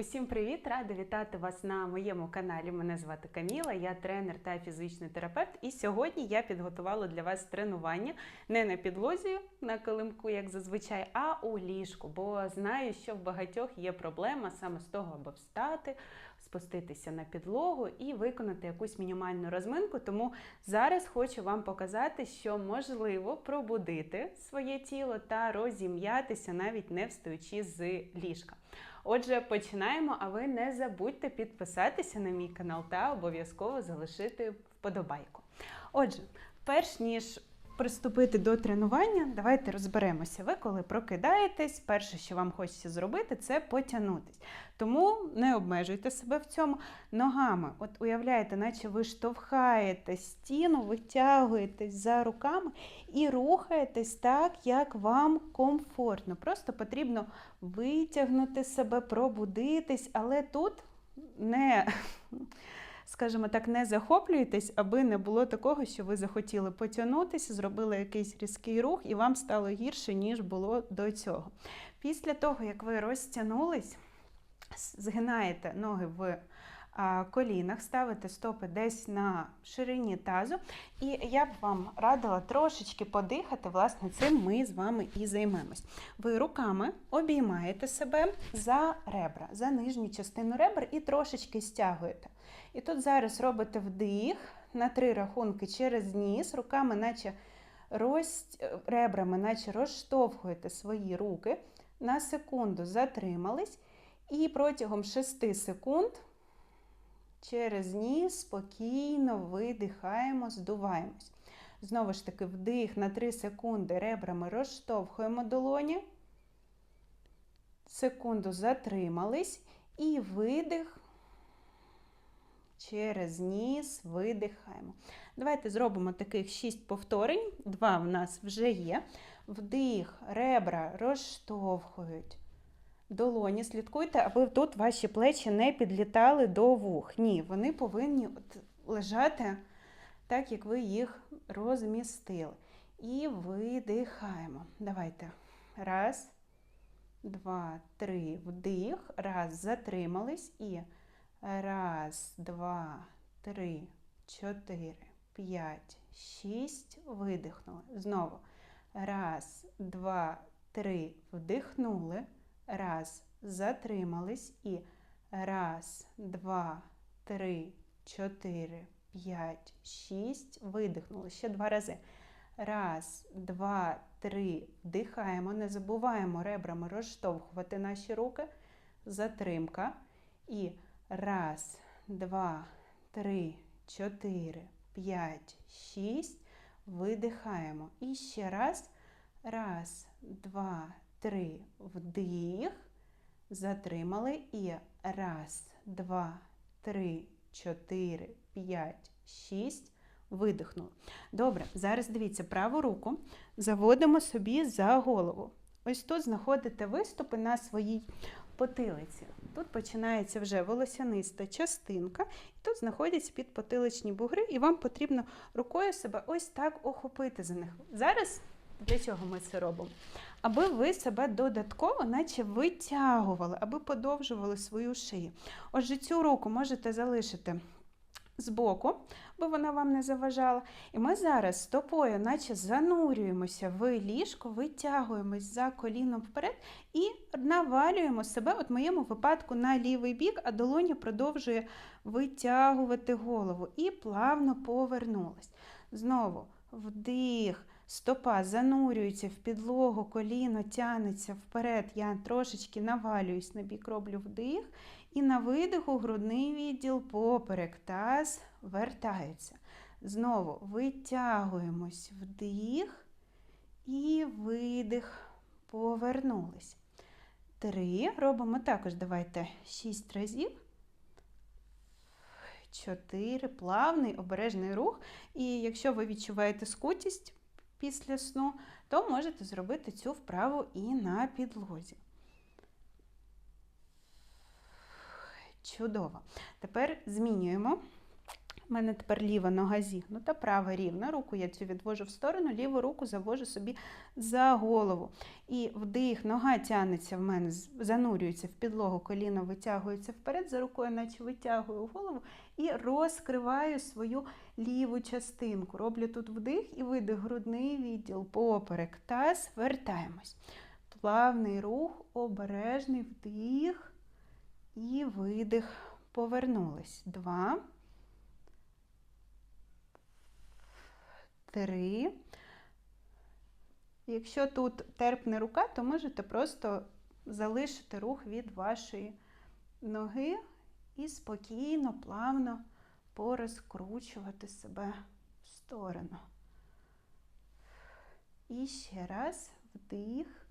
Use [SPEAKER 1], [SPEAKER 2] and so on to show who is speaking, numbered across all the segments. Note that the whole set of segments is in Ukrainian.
[SPEAKER 1] Усім привіт! Рада вітати вас на моєму каналі. Мене звати Каміла, я тренер та фізичний терапевт. І сьогодні я підготувала для вас тренування не на підлозі на килимку, як зазвичай, а у ліжку. Бо знаю, що в багатьох є проблема саме з того, аби встати, спуститися на підлогу і виконати якусь мінімальну розминку. Тому зараз хочу вам показати, що можливо пробудити своє тіло та розім'ятися, навіть не встаючи з ліжка. Отже, починаємо. А ви не забудьте підписатися на мій канал та обов'язково залишити вподобайку. Отже, перш ніж приступити до тренування, давайте розберемося. Ви, коли прокидаєтесь, перше, що вам хочеться зробити, це потягнутись. Тому не обмежуйте себе в цьому ногами. От уявляєте, наче ви штовхаєте стіну, витягуєтесь за руками і рухаєтесь так, як вам комфортно. Просто потрібно витягнути себе, пробудитись, але тут не скажімо так, не захоплюєтесь, аби не було такого, що ви захотіли потягнутися, зробили якийсь різкий рух, і вам стало гірше, ніж було до цього. Після того, як ви розтягнулись, згинаєте ноги в колінах, ставите стопи десь на ширині тазу. І я б вам радила трошечки подихати, власне, цим ми з вами і займемось. Ви руками обіймаєте себе за ребра, за нижню частину ребер і трошечки стягуєте. І тут зараз робите вдих на три рахунки через ніс, руками, наче роз... ребрами, наче розштовхуєте свої руки. На секунду затримались. І протягом 6 секунд через ніс спокійно видихаємо, здуваємось. Знову ж таки, вдих на 3 секунди ребрами розштовхуємо долоні. Секунду затримались. І видих через ніс видихаємо. Давайте зробимо таких 6 повторень. Два в нас вже є. Вдих, ребра розштовхують. Долоні, слідкуйте, аби тут ваші плечі не підлітали до вух. Ні, вони повинні от лежати так, як ви їх розмістили. І видихаємо. Давайте. Раз, два, три. Вдих. Раз, затримались. І раз, два, три, чотири, п'ять, шість. Видихнули. Знову. Раз, два, три. Вдихнули. Раз, затримались і раз, два, три, чотири, п'ять, шість. Видихнули. Ще два рази. Раз, два, три. Вдихаємо. Не забуваємо ребрами розштовхувати наші руки. Затримка. І раз, два, три, чотири, п'ять, шість. Видихаємо. І ще раз. Раз, два, три. Вдих. Затримали. І раз, два, три, чотири, п'ять, шість. Видихнули. Добре, зараз дивіться праву руку заводимо собі за голову. Ось тут знаходите виступи на своїй потилиці. Тут починається вже волосяниста частинка, і тут знаходяться підпотиличні бугри, і вам потрібно рукою себе ось так охопити за них. Зараз для чого ми це робимо? Аби ви себе додатково, наче витягували, аби подовжували свою шию. Отже, цю руку можете залишити збоку, бо вона вам не заважала. І ми зараз стопою, наче занурюємося в ліжко, витягуємось за коліном вперед і навалюємо себе, от в моєму випадку, на лівий бік, а долоня продовжує витягувати голову і плавно повернулась. Знову вдих. Стопа занурюється в підлогу, коліно тянеться вперед. Я трошечки навалююсь на бік, роблю вдих. І на видиху грудний відділ поперек, таз вертається. Знову витягуємось вдих і видих, повернулись. Три. Робимо також, давайте, шість разів. Чотири. Плавний, обережний рух. І якщо ви відчуваєте скутість після сну, то можете зробити цю вправу і на підлозі. Чудово. Тепер змінюємо У мене тепер ліва нога зігнута, права рівна. Руку я цю відвожу в сторону, ліву руку завожу собі за голову. І вдих, нога тягнеться в мене, занурюється в підлогу, коліно витягується вперед, за рукою, наче витягую голову і розкриваю свою ліву частинку. Роблю тут вдих і видих, грудний відділ, поперек, таз, вертаємось. Плавний рух, обережний вдих і видих. Повернулись. Два. Три. Якщо тут терпне рука, то можете просто залишити рух від вашої ноги і спокійно, плавно порозкручувати себе в сторону. І ще раз вдих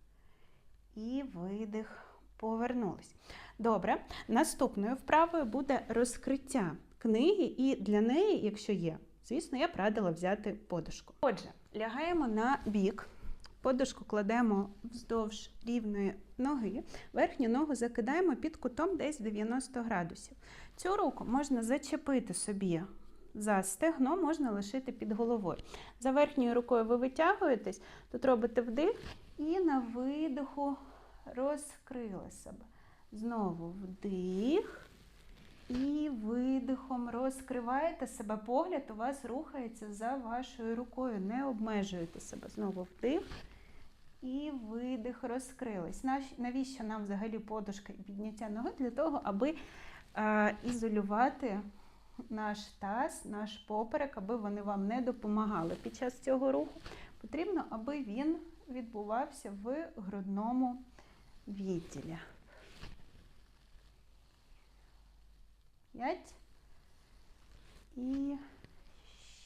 [SPEAKER 1] і видих. Повернулись. Добре. Наступною вправою буде розкриття книги, і для неї, якщо є, звісно, я б взяти подушку. Отже, лягаємо на бік, подушку кладемо вздовж рівної ноги, верхню ногу закидаємо під кутом десь 90 градусів. Цю руку можна зачепити собі за стегно, можна лишити під головою. За верхньою рукою ви витягуєтесь, тут робите вдих і на видиху розкрили себе. Знову вдих. І видихом розкриваєте себе. Погляд у вас рухається за вашою рукою. Не обмежуєте себе. Знову вдих. І видих розкрились. Навіщо нам взагалі подушка і підняття ноги? Для того, аби е, ізолювати наш таз, наш поперек, аби вони вам не допомагали під час цього руху. Потрібно, аби він відбувався в грудному відділі. П'ять і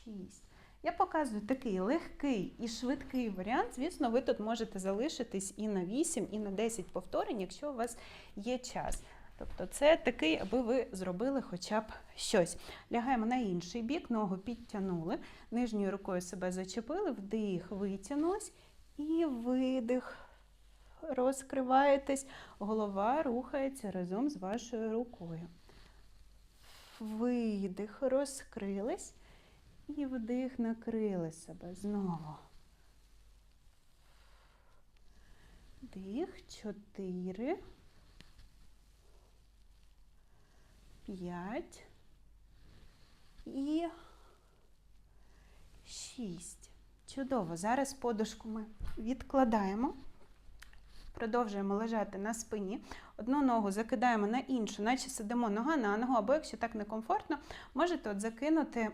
[SPEAKER 1] шість. Я показую такий легкий і швидкий варіант. Звісно, ви тут можете залишитись і на 8, і на 10 повторень, якщо у вас є час. Тобто це такий, аби ви зробили хоча б щось. Лягаємо на інший бік, ногу підтягнули, нижньою рукою себе зачепили, вдих, витягнулись і видих. Розкриваєтесь, голова рухається разом з вашою рукою. Видих, розкрились і вдих, накрили себе знову. Дих, чотири. П'ять і шість. Чудово. Зараз подушку ми відкладаємо. Продовжуємо лежати на спині. Одну ногу закидаємо на іншу, наче сидимо нога на ногу, або якщо так некомфортно, можете от закинути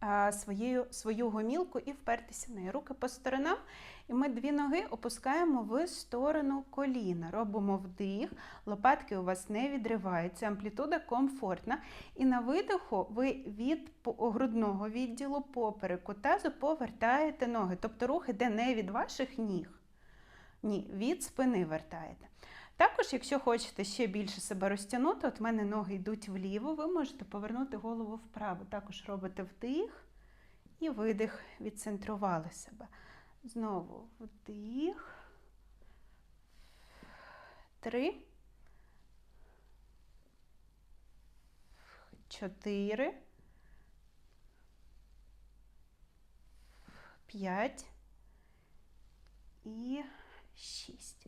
[SPEAKER 1] а, своєю, свою гомілку і впертися в неї. Руки по сторонам. І ми дві ноги опускаємо в сторону коліна. Робимо вдих, лопатки у вас не відриваються, амплітуда комфортна. І на видиху ви від грудного відділу попереку тазу повертаєте ноги. Тобто рух іде не від ваших ніг. Ні, від спини вертаєте. Також, якщо хочете ще більше себе розтягнути, от в мене ноги йдуть вліво, ви можете повернути голову вправо. Також робите вдих і видих, відцентрували себе. Знову вдих. Три. Чотири. П'ять. І шість.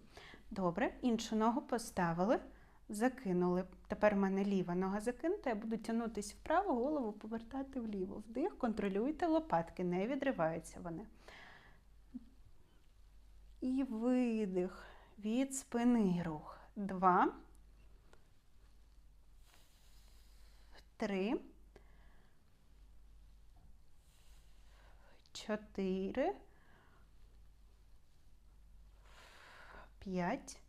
[SPEAKER 1] Добре, іншу ногу поставили, закинули. Тепер в мене ліва нога закинута, я буду тягнутися вправо, голову повертати вліво. Вдих, контролюйте лопатки, не відриваються вони. І видих від спини рух. Два. Три. Чотири. П'ять.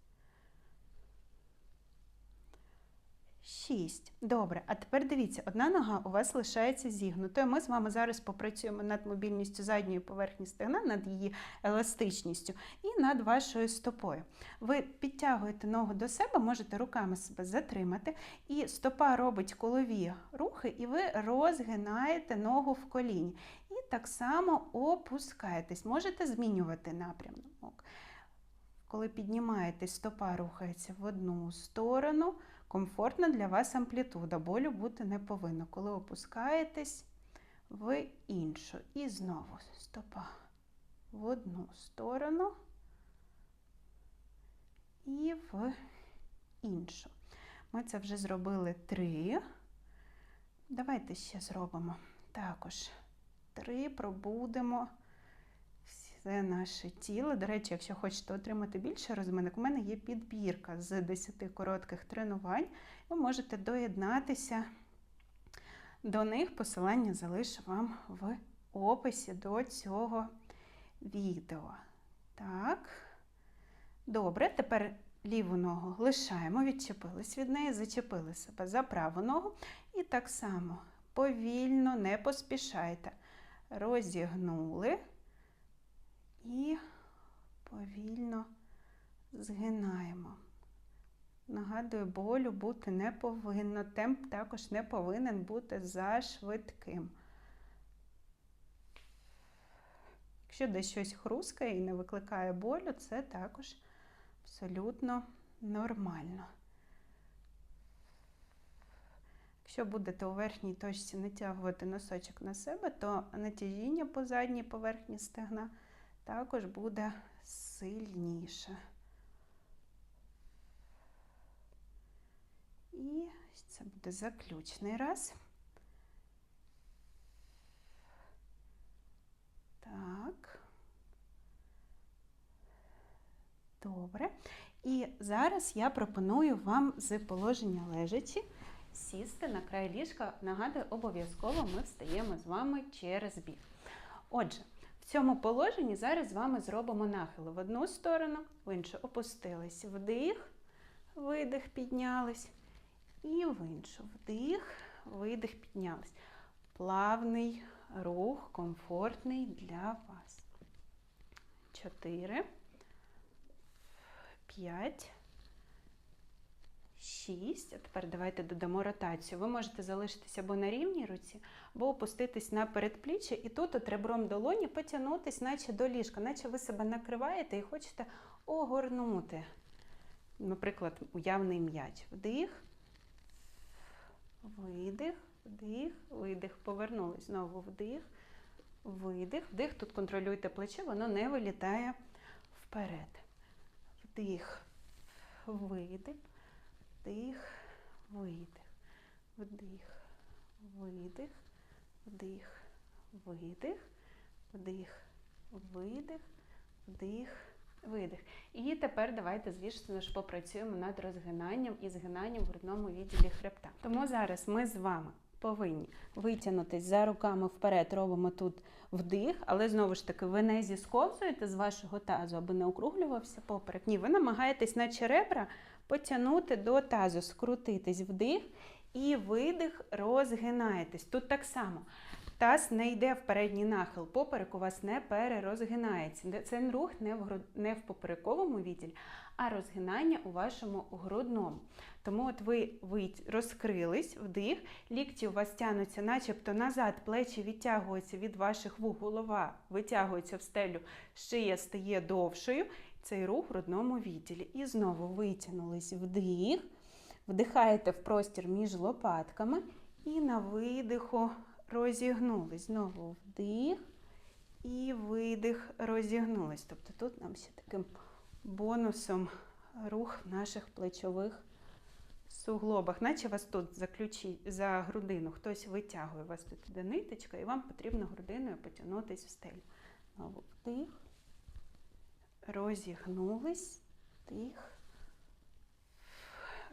[SPEAKER 1] Шість. Добре. А тепер дивіться, одна нога у вас лишається зігнутою. Ми з вами зараз попрацюємо над мобільністю задньої поверхні стегна, над її еластичністю і над вашою стопою. Ви підтягуєте ногу до себе, можете руками себе затримати, і стопа робить колові рухи, і ви розгинаєте ногу в коліні. І так само опускаєтесь. Можете змінювати напрямок. Коли піднімаєтесь, стопа рухається в одну сторону, комфортна для вас амплітуда. Болю бути не повинно. Коли опускаєтесь в іншу. І знову стопа в одну сторону і в іншу. Ми це вже зробили три. Давайте ще зробимо також три, пробудемо все наше тіло. До речі, якщо хочете отримати більше розминок, у мене є підбірка з 10 коротких тренувань. Ви можете доєднатися до них. Посилання залишу вам в описі до цього відео. Так, добре, тепер ліву ногу лишаємо, відчепились від неї, зачепили себе за праву ногу. І так само повільно, не поспішайте. Розігнули і повільно згинаємо. Нагадую, болю бути не повинно. Темп також не повинен бути зашвидким. Якщо десь щось хрускає і не викликає болю, це також абсолютно нормально. Якщо будете у верхній точці натягувати носочок на себе, то натяжіння по задній поверхні стегна також буде сильніше. І це буде заключний раз. Так. Добре. І зараз я пропоную вам з положення лежачі сісти на край ліжка. Нагадую, обов'язково ми встаємо з вами через бік. Отже, цьому положенні зараз з вами зробимо нахил в одну сторону, в іншу опустились. Вдих, видих, піднялись. І в іншу. Вдих, видих, піднялись. Плавний рух, комфортний для вас. Чотири. П'ять. 6. А тепер давайте додамо ротацію. Ви можете залишитися або на рівній руці, або опуститись на передпліччя, і тут от ребром долоні потягнутись, наче до ліжка, наче ви себе накриваєте і хочете огорнути. Наприклад, уявний м'яч. Вдих, видих, вдих, видих. Повернулись. Знову вдих, видих, вдих. Тут контролюйте плече, воно не вилітає вперед. Вдих, видих. Вдих, видих, вдих, видих, вдих, видих, вдих, видих, вдих, видих. І тепер давайте, звісно ж, попрацюємо над розгинанням і згинанням в грудному відділі хребта. Тому зараз ми з вами повинні витягнутися за руками вперед, робимо тут вдих, але знову ж таки, ви не зісковзуєте з вашого тазу, аби не округлювався поперек. Ні, ви намагаєтесь, наче ребра, потягнути до тазу, скрутитись вдих і видих, розгинаєтесь. Тут так само. Таз не йде в передній нахил, поперек у вас не перерозгинається. Це рух не в груд... не в поперековому відділі, а розгинання у вашому грудному. Тому от ви, ви розкрились, вдих, лікті у вас тянуться, начебто назад, плечі відтягуються від ваших вух, голова витягується в стелю, шия стає довшою цей рух в грудному відділі. І знову витягнулись вдих, вдихаєте в простір між лопатками і на видиху розігнулись. Знову вдих і видих, розігнулись. Тобто тут нам ще таким бонусом рух наших плечових суглобах. Наче вас тут за за грудину хтось витягує, у вас тут іде ниточка, і вам потрібно грудиною потягнутися в стелю. Знову вдих розігнулись, тих,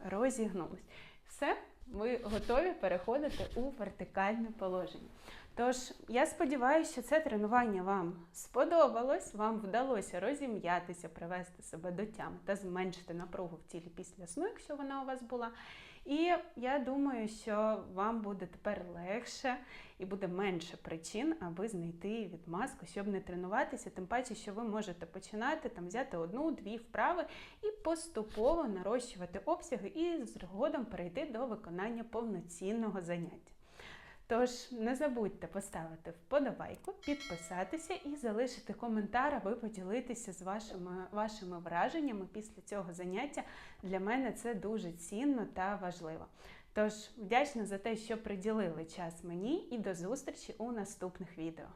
[SPEAKER 1] розігнулись. Все, ви готові переходити у вертикальне положення. Тож, я сподіваюся, що це тренування вам сподобалось, вам вдалося розім'ятися, привести себе до тями та зменшити напругу в тілі після сну, якщо вона у вас була. І я думаю, що вам буде тепер легше і буде менше причин, аби знайти відмазку, щоб не тренуватися. Тим паче, що ви можете починати там взяти одну-дві вправи і поступово нарощувати обсяги, і згодом перейти до виконання повноцінного заняття. Тож не забудьте поставити вподобайку, підписатися і залишити коментар, аби поділитися з вашими, вашими враженнями після цього заняття. Для мене це дуже цінно та важливо. Тож вдячна за те, що приділили час мені, і до зустрічі у наступних відео.